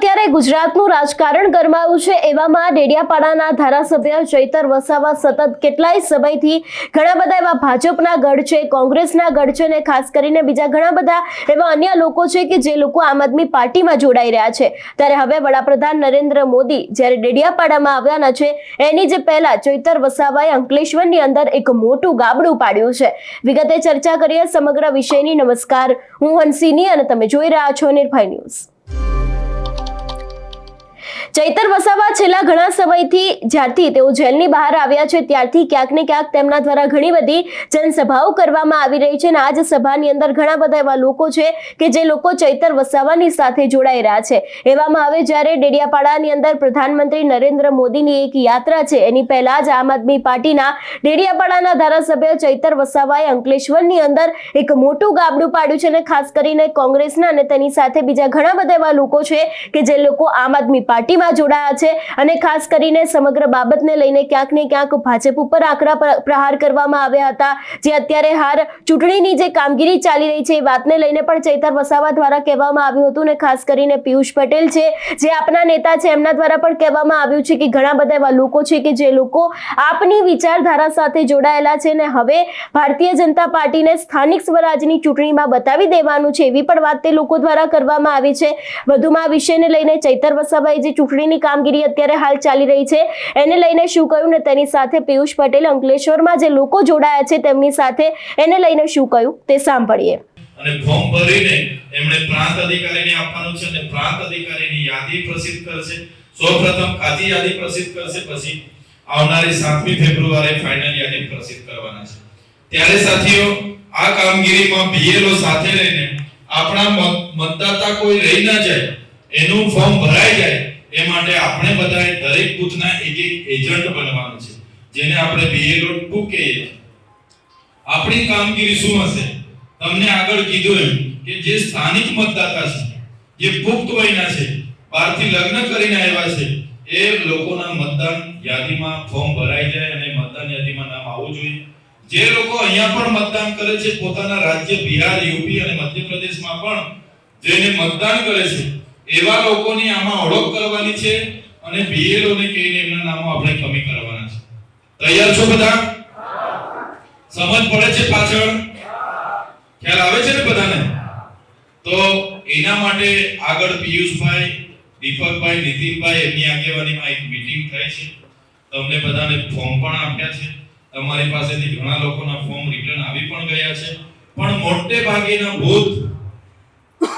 અત્યારે ગુજરાતનું રાજકારણ ગરમાયું છે એવામાં ડેડિયાપાડાના ધારાસભ્ય ચૈતર વસાવા સતત કેટલાય સમયથી ઘણા બધા એવા ભાજપના ગઢ છે, કોંગ્રેસના ગઢ છે અને ખાસ કરીને બીજા ઘણા બધા એવા અન્ય લોકો છે કે જે લોકો આમ આદમી પાર્ટીમાં જોડાઈ રહ્યા છે. ત્યારે હવે વડાપ્રધાન નરેન્દ્ર મોદી જ્યારે ડેડિયાપાડામાં આવ્યાના છે, એની જે પહેલા ચૈતર વસાવાએ અંકલેશ્વરની અંદર એક મોટું ગાબડું પાડ્યું છે. વિગતે ચર્ચા કરીએ સમગ્ર વિષયની. નમસ્કાર. હું હંસિની અને તમે જોઈ રહ્યા છો નિર્ભય ન્યૂઝ. ચૈતર વસાવા છેલ્લા ઘણા સમયથી જ્યારથી તેઓ જેલની બહાર આવ્યા છે, ત્યારથી ક્યાંક ને ક્યાંક તેમના દ્વારા ઘણી બધી જનસભાઓ કરવામાં આવી રહી છે અને આજ સભાની અંદર ઘણા બધા એવા લોકો છે કે જે લોકો ચૈતર વસાવાની સાથે જોડાઈ રહ્યા છે. એવામાં હવે જ્યારે ડેડિયાપાડાની અંદર પ્રધાનમંત્રી નરેન્દ્ર મોદીની એક યાત્રા છે, એની પહેલા જ આમ આદમી પાર્ટીના ડેડિયાપાડાના ધારાસભ્ય ચૈતર વસાવાએ અંકલેશ્વરની અંદર એક મોટું ગાબડું પાડ્યું છે અને ખાસ કરીને કોંગ્રેસના અને તેની સાથે બીજા ઘણા બધા એવા લોકો છે કે જે લોકો આમ આદમી પાર્ટીમાં જોડાયા છે અને ખાસ કરીને સમગ્ર બાબતને લઈને ક્યાંક ને ક્યાંક ભાજપ ઉપર આકરા પ્ર- પ્રહાર કરવામાં આવ્યા હતા. જે અત્યારે હાર ચૂંટણીની જે કામગીરી ચાલી રહી છે એ વાતને લઈને પણ ચૈતર વસાવા દ્વારા કહેવામાં આવ્યું હતું ને ખાસ કરીને પિયુષ પટેલ છે, જે આપના નેતા છે એમના દ્વારા પણ કહેવામાં આવ્યું છે કે ઘણા બધા એવા લોકો છે કે જે લોકો આપની વિચારધારા સાથે જોડાયેલા છે ને હવે ભારતીય જનતા પાર્ટીને સ્થાનિક સ્વરાજની ચૂંટણીમાં બતાવી દેવાનું છે એવી પણ વાત તે લોકો દ્વારા કરવામાં આવી છે. વધુમાં આ વિષયને લઈને ચૈતર વસાવાએ જે ચૂંટણીની કામગીરી અત્યારે હાલ ચાલી રહી છે. એને લઈને શું કહ્યું ને તેની સાથે પિયુષ પટેલ, અંકલેશ્વરમાં જે લોકો જોડાયા છે તેમની સાથે એને લઈને શું કહ્યું તે સાંભળીએ. અને ફોર્મ ભરીને એમણે પ્રાંત અધિકારીને આપવાનું છે અને પ્રાંત અધિકારીની યાદી પ્રસિદ્ધ કરશે. સૌપ્રથમ ખાતી યાદી પ્રસિદ્ધ કરશે, પછી આવનારી 7મી ફેબ્રુઆરી ફાઇનલ યાદી પ્રસિદ્ધ કરવાના છે. ત્યારે સાથીઓ, આ કામગીરીમાં બીએલઓ સાથે રહીને આપણા મતદાતા કોઈ રહી ના જાય, એનું ફોર્મ ભરાઈ જાય એ માટે આપણે બધાએ દરેક બૂથના એક એક એજન્ટ બનવાનું છે, જેને આપણે બીએલઓ ટુ કહીએ આપણી કામગીરી શું હશે? તમને આગળ કીધું એમ કે જે સ્થાનિક મતદાતા છે, જે પુખ્ત વયના છે, બહારથી લગ્ન કરીને આવ્યા છે, એ લોકોના મતદાન યાદીમાં ફોર્મ ભરાઈ જાય અને મતદાન યાદીમાં નામ આવવું જોઈએ. જે લોકો અહીંયા પણ મતદાન કરે છે, પોતાના રાજ્ય બિહાર, યુપી અને મધ્યપ્રદેશમાં પણ જેને મતદાન કરે છે, એવા લોકોની આમાં ઓળખ કરવાની છે અને બીએલઓ ને કહીને એમના નામો આપણે કમી કરવાના છે. તૈયાર છો બધા? સમજ પડે છે પાછળ? ખ્યાલ આવે છે ને બધાને? તો એના માટે આગળ પિયુષભાઈ, દીપકભાઈ, નીતિનભાઈ એમની આગેવાનીમાં એક મીટિંગ થઈ છે. તમને બધાને ફોર્મ પણ આપ્યા છે. તમારી પાસેથી ઘણા લોકોના ફોર્મ રિટર્ન આવી પણ ગયા છે. પણ મોટે ભાગેના બુથ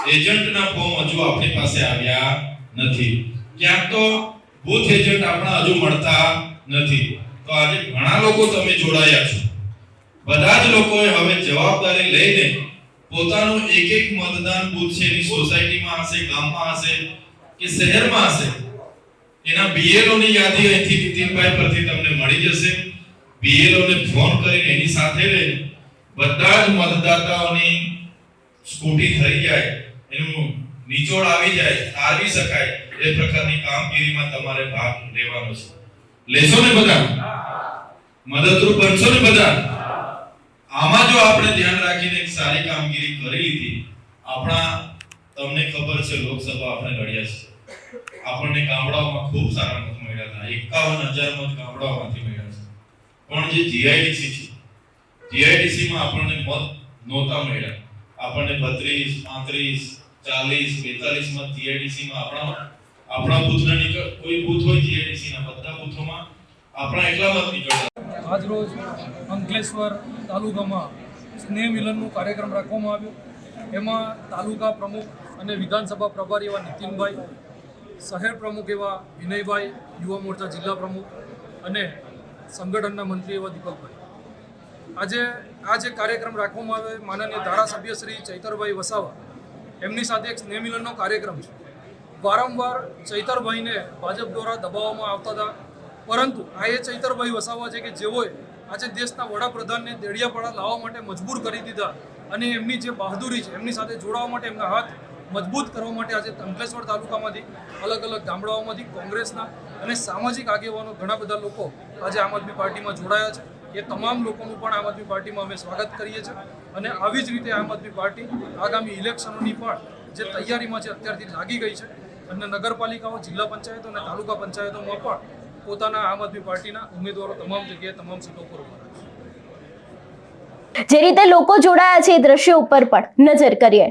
એજન્ટના ફોર્મ હજુ આપણી પાસે આવ્યા નથી. ક્યાંક તો બુથ એજન્ટ આપણા હજુ મળતા નથી. તો આજે ઘણા લોકો તમે જોડાયા છો. બધા જ લોકોએ હવે જવાબદારી લઈને પોતાનું એક એક મતદાન બુથ છે એની સોસાયટીમાં હશે, ગામમાં હશે કે શહેરમાં હશે, એના બીએલઓની યાદી અહીંથી નીતિનભાઈ પરથી તમને મળી જશે. બીએલઓને ફોન કરીને એની સાથે લઈને બધા જ મતદાતાઓની સ્કૂટી થઈ જાય, એનું નિચોડ આવી જાય, તારવી શકાય. એ પ્રકારની કામગીરીમાં તમારે ભાગ લેવાનો છે. લેશો ને બધા? મદદરૂપ બનશો ને બધા? આમાં જો આપણે ધ્યાન રાખીને એક સારી કામગીરી કરી લીધી, આપણા તમને ખબર છે, લોકસભા આપણે લડ્યા છે. આપણને ગામડાઓમાં ખૂબ સારા મત મળ્યા હતા. એકાવન હજાર મત ગામડાઓમાંથી મળ્યા છે. પણ જે જીઆઈડીસી છે જીઆઈડીસી માં આપણને મત નહોતા મળ્યા. આપણને બત્રીસ, પાંત્રીસ, ચાલીસ, બેતાલીસ મત જીઆઈડીસી માં આપણા આપણા બૂથના નીકળ, કોઈ બૂથ હોય જીએડીસીના બધા બૂથોમાં આપણા એટલા મત નીકળતા આજરોજ અંકલેશ્વર તાલુકામાં સ્નેહ મિલનનું કાર્યક્રમ રાખવામાં આવ્યો. એમાં તાલુકા પ્રમુખ અને વિધાનસભા પ્રભારી એવા નીતિનભાઈ, શહેર પ્રમુખ એવા વિનયભાઈ, યુવા મોરચા જિલ્લા પ્રમુખ અને સંગઠનના મંત્રી એવા દીપકભાઈ. આજે આ જે કાર્યક્રમ રાખવામાં આવે માનનીય ધારાસભ્ય શ્રી ચૈતરભાઈ વસાવા. એમની સાથે એક સ્નેહ મિલનનો કાર્યક્રમ છે. વારંવાર ચૈતરભાઈને ભાજપ દ્વારા દબાવવામાં આવતા હતા. પરંતુ આ એ ચૈતરભાઈ વસાવા છે કે જેઓએ આજે દેશના વડાપ્રધાનને દેડિયાપાડા લાવવા માટે મજબૂર કરી દીધા અને એમની જે બહાદુરી છે, એમની સાથે જોડાવા માટે એમના હાથ મજબૂત કરવા માટે આજે અંકલેશ્વર તાલુકામાંથી અલગ અલગ ગામડાઓમાંથી કોંગ્રેસના અને સામાજિક આગેવાનો ઘણા બધા લોકો આજે આમ આદમી પાર્ટીમાં જોડાયા છે. એ તમામ લોકોનું પણ આમ આદમી પાર્ટીમાં અમે સ્વાગત કરીએ છીએ અને આવી જ રીતે આમ આદમી પાર્ટી આગામી ઇલેક્શનોની પણ જે તૈયારીમાં છે, અત્યારથી લાગી ગઈ છે. અને નગરપાલિકાઓ જિલ્લા પંચાયતો અને તાલુકા પંચાયતોમાં પણ પોતાના આમ આદમી પાર્ટીના ઉમેદવારો તમામ જગ્યાએ તમામ સીટો પર ઊભા જે રીતે લોકો જોડાયા છે એ દ્રશ્ય ઉપર પણ નજર કરીએ.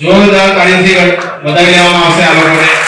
જોરદાર તાળીઓથી વધાવી લેવામાં આવશે આ લોકોને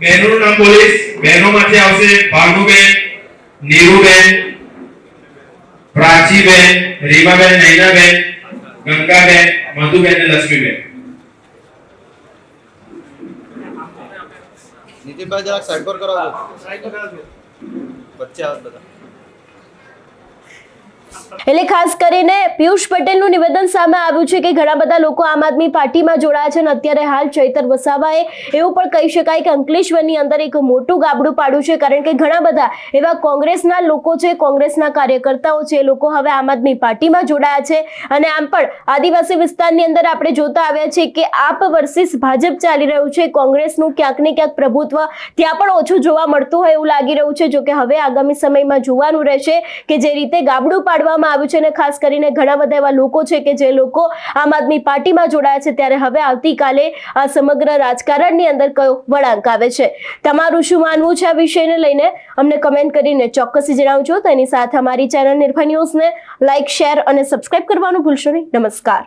બહેનોનું નામ બોલીશ. બહેનોમાંથી આવશે ભાનુબેન નીરુબેન પ્રાચીબેન રીમાબેન નૈનાબેન ગંગાબેન મધુબેન અને લક્ષ્મીબેન. નીતિનભાઈ જરાક સાઈડ પર કરાવજો વચ્ચે આવ બધા. એટલે ખાસ કરીને પિયુષ પટેલનું નિવેદન સામે આવ્યું છે કે ઘણા બધા લોકો આમ આદમી પાર્ટીમાં જોડાયા છે અને અત્યારે હાલ ચૈતર વસાવાએ એવું પણ કહી શકાય કે અંકલેશ્વરની અંદર એક મોટું ગાબડું પાડ્યું છે કારણ કે ઘણા બધા એવા કોંગ્રેસના લોકો છે, કોંગ્રેસના કાર્યકર્તાઓ છે, એ લોકો હવે આમ આદમી પાર્ટીમાં જોડાયા છે. અને આમ પણ આદિવાસી વિસ્તારની અંદર આપણે જોતા આવ્યા છે કે આપ વર્સિસ ભાજપ ચાલી રહ્યું છે, કોંગ્રેસનું ક્યાંક ને ક્યાંક પ્રભુત્વ ત્યાં પણ ઓછું જોવા મળતું હોય એવું લાગી રહ્યું છે, જોકે હવે આગામી સમયમાં જોવાનું રહેશે કે જે રીતે ગાબડું પાડવામાં આવ્યું છે અને ખાસ કરીને ઘણા બધા એવા લોકો છે કે જે લોકો આમ આદમી પાર્ટીમાં જોડાયા છે, ત્યારે હવે આવતીકાલે આ સમગ્ર રાજકારણની અંદર કયો વળાંક આવે છે. તમારું શું માનવું છે આ વિષયને લઈને? અમને કમેન્ટ કરીને ચોક્કસથી જણાવજો. તેની સાથે અમારી ચેનલ નિર્ભય ન્યૂઝને લાઇક શેર અને સબસ્ક્રાઇબ કરવાનું ભૂલશો નહીં. નમસ્કાર.